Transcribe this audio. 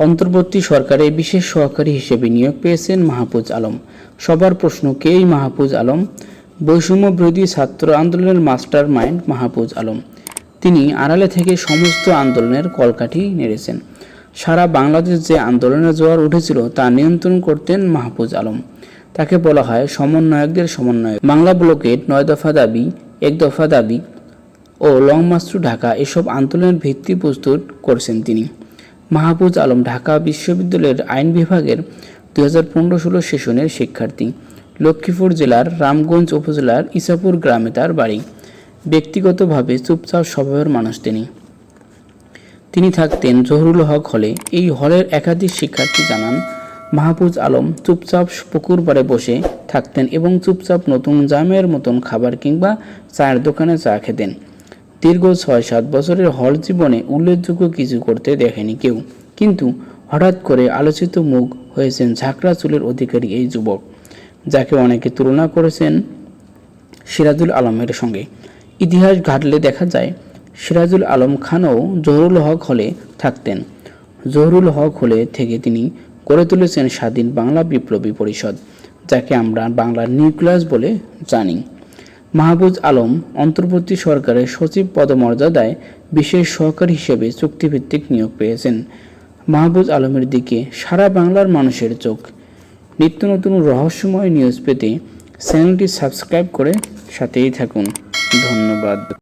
অন্তর্বর্তী সরকারে বিশেষ সহকারী হিসেবে নিয়োগ পেয়েছেন মাহফুজ আলম। সবার প্রশ্ন কে এই মাহফুজ আলম? বৈষম্য বিরোধী ছাত্র আন্দোলনের মাস্টার মাইন্ড মাহফুজ আলম। তিনি আড়ালে থেকে সমস্ত আন্দোলনের কলকাঠি নেড়েছেন। সারা বাংলাদেশ যে আন্দোলনের জোয়ার উঠেছিল তা নিয়ন্ত্রণ করতেন মাহফুজ আলম। তাকে বলা হয় সমন্বয়কদের সমন্বয়ক। বাংলা ব্লকের নয় দফা দাবি, এক দফা দাবি ও লং মার্চ ঢাকা এসব আন্দোলনের ভিত্তি প্রস্তুত করছেন তিনি। মাহফুজ আলম, ঢাকা বিশ্ববিদ্যালয়ের আইন বিভাগের দুই হাজার পনেরো ষোলো সেশনের শিক্ষার্থী। লক্ষ্মীপুর জেলার রামগঞ্জ উপজেলার ইসাপুর গ্রামে তার বাড়ি। ব্যক্তিগতভাবে চুপচাপ স্বভাবের মানুষ তিনি। তিনি থাকতেন জহরুল হক হলে। এই হলের একাধিক শিক্ষার্থী জানান, মাহফুজ আলম চুপচাপ পুকুর পাড়ে বসে থাকতেন এবং চুপচাপ নতুন জামের মতন খাবার কিংবা চায়ের দোকানে চা খেতেন। দীর্ঘ ছয় সাত বছরের হল জীবনে উল্লেখযোগ্য কিছু করতে দেখেনি কেউ। কিন্তু হঠাৎ করে আলোচিত মুখ হয়েছেন ঝাঁকড়া চুলের অধিকারী এই যুবক, যাকে অনেকে তুলনা করেছেন সিরাজুল আলমের সঙ্গে। ইতিহাস ঘাটলে দেখা যায়, সিরাজুল আলম খানও জহুরুল হক হলে থাকতেন। জহুরুল হক হলে থেকে তিনি গড়ে তুলেছেন স্বাধীন বাংলা বিপ্লবী পরিষদ, যাকে আমরা বাংলার নিউক্লিয়াস বলে জানি। মাহবুজ আলম অন্তর্বর্তী সরকারের সচিব পদমর্যাদায় বিশেষ সহকারী হিসেবে চুক্তিভিত্তিক নিয়োগ পেয়েছেন। মাহবুজ আলমের দিকে সারা বাংলার মানুষের চোখ। নিত্য নতুন রহস্যময় নিউজ পেতে চ্যানেলটি সাবস্ক্রাইব করে সাথেই থাকুন। ধন্যবাদ।